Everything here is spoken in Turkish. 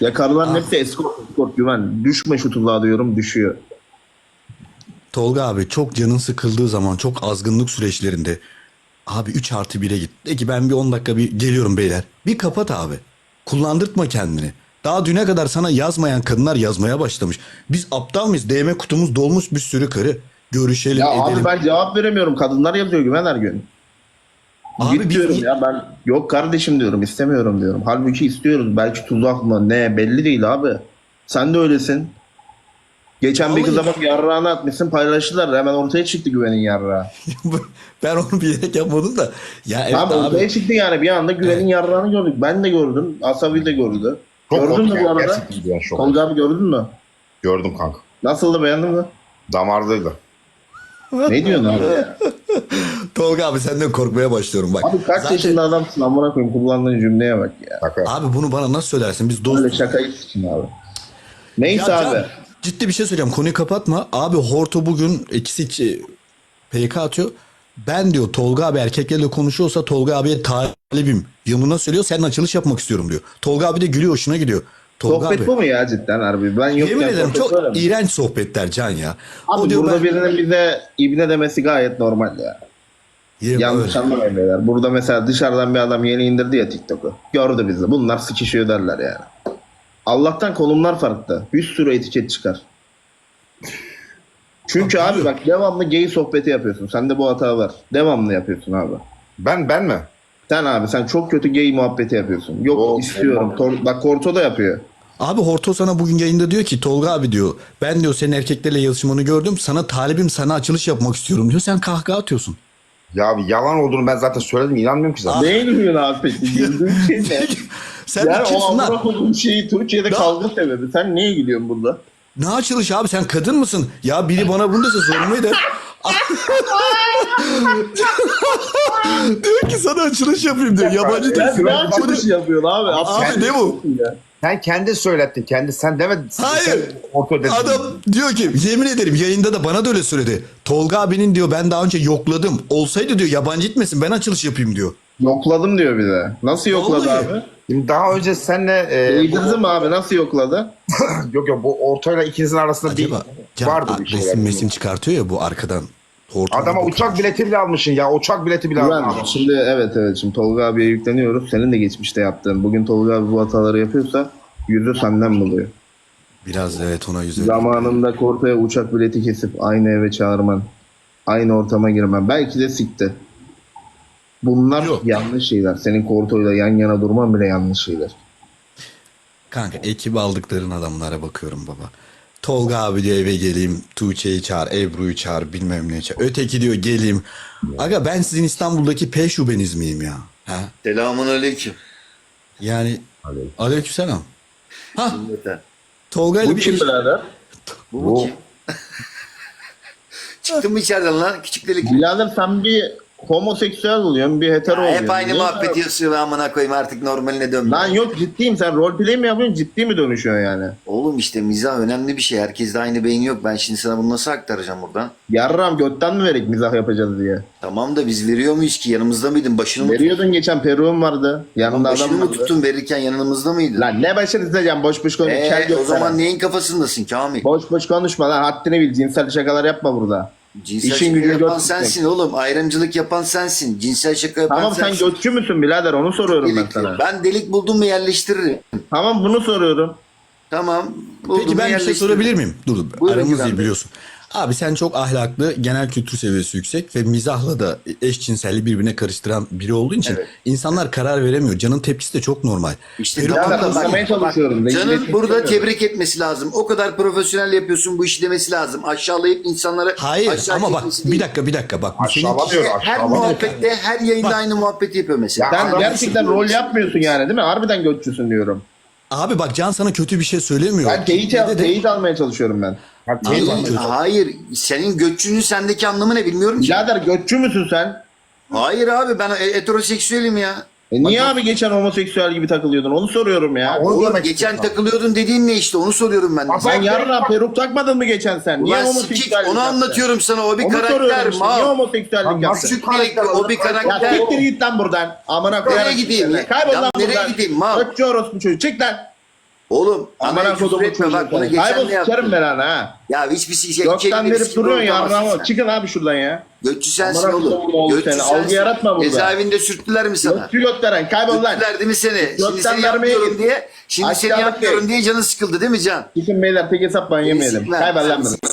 Ya karıların hepsi eskort, eskort güven. Düşme şu tuzağa diyorum düşüyor. Tolga abi çok canın sıkıldığı zaman çok azgınlık süreçlerinde abi 3 artı 1'e git. De ki ben bir 10 dakika bir geliyorum beyler. Bir kapat abi. Kullandırtma kendini. Daha düne kadar sana yazmayan kadınlar yazmaya başlamış. Biz aptal mıyız? DM kutumuz dolmuş bir sürü karı. Görüşelim Ya edelim. abi ben cevap veremiyorum. Kadınlar yazıyor güven her gün. Abi Git biz diyorum ya ben yok kardeşim diyorum istemiyorum diyorum. Halbuki istiyoruz. Belki tuzak mı ne belli değil abi. Sen de öylesin. Geçen bir kıza bak yarrağını atmışsın paylaştılar. Hemen ortaya çıktı güvenin yarrağı. ben onu bilerek yapmadım da. Ya evet abi, abi. ortaya çıktı yani bir anda güvenin yarrağını gördük. Ben de gördüm. Asabi de gördü. Çok gördün mü bu arada? Tolga abi gördün mü? Gördüm kanka. Nasıldı beğendin mi? Damardaydı. Ne diyorsun abi ya? Tolga abi senden korkmaya başlıyorum bak. Abi kaç Zaten- yaşında adamsın amına koyayım kullandığın cümleye bak ya. Şaka. Abi bunu bana nasıl söylersin? Biz dost Böyle şakayı için abi. Neyse Ya abi. Can, ciddi bir şey söyleyeceğim. Konuyu kapatma. Abi Horto bugün ikisi içi PK atıyor. Ben diyor Tolga abi erkeklerle konuşuyorsa Tolga abiye talibim. Yanına söylüyor senin açılış yapmak istiyorum diyor. Tolga abi de gülüyor hoşuna gidiyor. Tolga Sohbet abi. bu mu ya cidden harbi? Ben yok Yemin ederim çok mi? iğrenç sohbetler Can ya. Abi diyor burada ben- birinin bize ibne demesi gayet normal ya. Yemin- Yanlış öyle. anlamayın beyler. Burada mesela dışarıdan bir adam yeni indirdi ya TikTok'u. Gördü bizi. Bunlar sıkışıyor derler yani. Allah'tan konumlar farklı. Bir sürü etiket çıkar. Çünkü abi bak devamlı gay sohbeti yapıyorsun. Sende bu hata var. Devamlı yapıyorsun abi. Ben ben mi? Sen abi sen çok kötü gay muhabbeti yapıyorsun. Yok Yok, istiyorum. Tor- bak Korto da yapıyor. Abi Horto sana bugün yayında diyor ki Tolga abi diyor ben diyor senin erkeklerle yazışmanı gördüm sana talibim sana açılış yapmak istiyorum diyor sen kahkaha atıyorsun. Ya abi yalan olduğunu ben zaten söyledim. inanmıyorum ki zaten. Ne gülüyorsun abi peki? Güldüğün şey ne? sen yani o kimsin lan? amına koyduğum şeyi Türkiye'de kavga sebebi. Sen niye gülüyorsun burada? Ne açılış abi sen kadın mısın? Ya biri bana bunu dese sorun eder. diyor ki sana açılış yapayım diyor. Yabancı Ya ne açılış yapıyorsun abi? Abi ne bu? Ya. Sen kendi söylettin. Kendi sen demedin. Hayır. Sen. Adam diyor ki yemin ederim yayında da bana da öyle söyledi. Tolga abinin diyor ben daha önce yokladım. Olsaydı diyor yabancı gitmesin ben açılış yapayım diyor. Yokladım diyor bir de. Nasıl yokladı Vallahi. abi? Şimdi daha önce senle e, Değdirdi mi abi? Nasıl yokladı? yok yok bu ortayla ikinizin arasında Acaba bir vardı bir şey. resim mesim çıkartıyor ya bu arkadan. Hortumda Adama uçak bileti bile almışsın ya. Uçak bileti bile Güven. almışsın. Şimdi evet evet şimdi Tolga abiye yükleniyoruz. Senin de geçmişte yaptığın. Bugün Tolga abi bu hataları yapıyorsa yüzü senden buluyor. Biraz evet ona yüzü. Zamanında Korto'ya uçak bileti kesip aynı eve çağırman. Aynı ortama girmen. Belki de sikti. Bunlar Yok. yanlış şeyler. Senin Korto'yla yan yana durman bile yanlış şeyler. Kanka ekibi aldıkların adamlara bakıyorum baba. Tolga abi diyor eve geleyim. Tuğçe'yi çağır, Ebru'yu çağır, bilmem ne çağır. Öteki diyor geleyim. Aga ben sizin İstanbul'daki P şubeniz miyim ya? Ha? Selamun aleyküm. Yani Aleyküm. aleykümselam. Ha. Tolga ile Bu bir kim birader? Bu mu kim? Çıktın mı içeriden lan? Küçük delik. Birader sen bir homoseksüel oluyorsun, bir hetero Ya oluyorsun. hep aynı Niye muhabbet böyle- yazıyor ve amına koyayım artık normaline dönme. Lan yok ciddiyim sen roleplay mi yapıyorsun ciddi mi dönüşüyorsun yani? Oğlum işte mizah önemli bir şey. Herkeste aynı beyin yok. Ben şimdi sana bunu nasıl aktaracağım buradan? Yarram götten mi verek mizah yapacağız diye. Tamam da biz veriyor muyuz ki? Yanımızda mıydın? Başını mı, Veriyordun geçen peruğum vardı. Yanında başını adam mı vardı. tuttun verirken yanımızda mıydın? Lan ne başını izleyeceğim boş boş konuş. Ee, Kel o zaman neyin kafasındasın Kamil? Boş boş konuşma lan haddini bil cinsel şakalar yapma burada. Cinsel İşin şaka gücünü yapan götürsün. sensin oğlum. Ayrımcılık yapan sensin. Cinsel şaka yapan Tamam sen sensin. götçü müsün birader onu soruyorum ben Delik- sana. Ben delik buldum mu yerleştiririm. Tamam bunu soruyorum. Tamam. buldum Peki ben bir şey sorabilir miyim? Dur dur. Buyurun Aramız Güven Bey. biliyorsun. Abi sen çok ahlaklı, genel kültür seviyesi yüksek ve mizahla da eşcinselliği birbirine karıştıran biri olduğun için Evet. insanlar karar veremiyor. Canın tepkisi de çok normal. İşte tamam Birader da bak, anlamaya çalışıyorum. bak, Rezil canın burada tebrik etmesi lazım. O kadar profesyonel yapıyorsun bu işi demesi lazım. Aşağılayıp insanları Hayır aşağı ama bak çekmesi bir değil. dakika bir dakika bak. bu senin- Aşağılamıyor Her aşağılamıyor. muhabbette, her yayında aynı muhabbeti yapıyor mesela. Ya Sen adam- gerçekten rol yapmıyorsun yani değil mi? Harbiden götçüsün diyorum. Abi bak Can sana kötü bir şey söylemiyor. Ben teyit, dedi? teyit almaya çalışıyorum ben. Abi, teyit- kötü. Hayır, senin göçünün sendeki anlamı ne bilmiyorum ki. Birader götçü müsün sen? Hayır abi ben heteroseksüelim ya. E niye abi geçen homoseksüel gibi takılıyordun? Onu soruyorum ya. Onu Oğlum demek geçen istiyorum. takılıyordun dediğin ne işte onu soruyorum ben. de. Bak, Sen yarın peruk takmadın mı geçen sen? Niye Ulan onu yaptın? anlatıyorum sana o bir Onu karakter soruyorum işte. Niye mal. homoseksüellik Lan yaptın? nasıl- Küçük delik o bir Ya karakter. siktir git lan buradan. Amına koyarım. Nereye gideyim ya? Kaybol Ya lan nereye buradan. gideyim, mal? Orospu çocuğu. Çık lan. Oğlum Amına küfür etme bak bunu geçen Kaybol de yaptın. sikerim ben ana ha. Ya hiçbir şey Gökten kelime verip duruyorsun yarrağımı. sen. Çıkın abi şuradan ya. Götçü sensin Amına oğlum. kodumun oğlu Götçü seni. Algı sensin. yaratma burada. Cezaevinde sürttüler mi sana? Götçü götteren kaybol lan. Sürttüler değil mi seni? Şimdi seni vermeye yapmıyorum git. diye. Şimdi seni yapmıyorum diye canın sıkıldı değil mi Can? Çıkın beyler tek hesap ben yemeyelim. Sikler. Kaybol lan beni.